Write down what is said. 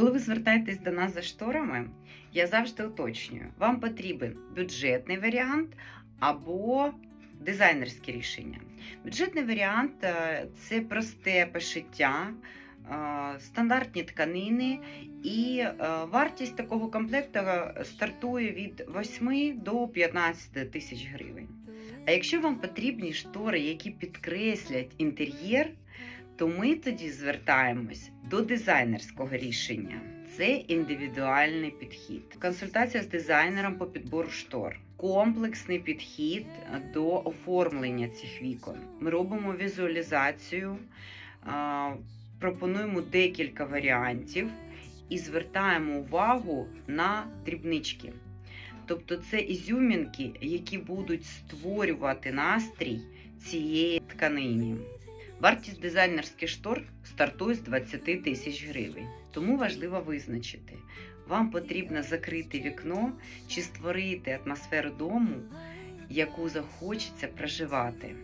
Коли ви звертаєтесь до нас за шторами, я завжди уточнюю, вам потрібен бюджетний варіант або дизайнерське рішення. Бюджетний варіант е, це просте пошиття, е, стандартні тканини, і е, вартість такого комплекту стартує від 8 до 15 тисяч гривень. А якщо вам потрібні штори, які підкреслять інтер'єр, то ми тоді звертаємось до дизайнерського рішення. Це індивідуальний підхід. Консультація з дизайнером по підбору штор. Комплексний підхід до оформлення цих вікон. Ми робимо візуалізацію, пропонуємо декілька варіантів і звертаємо увагу на дрібнички. Тобто це ізюмінки, які будуть створювати настрій цієї тканині. Вартість дизайнерських штор стартує з 20 тисяч гривень. Тому важливо визначити, вам потрібно закрити вікно чи створити атмосферу дому, яку захочеться проживати.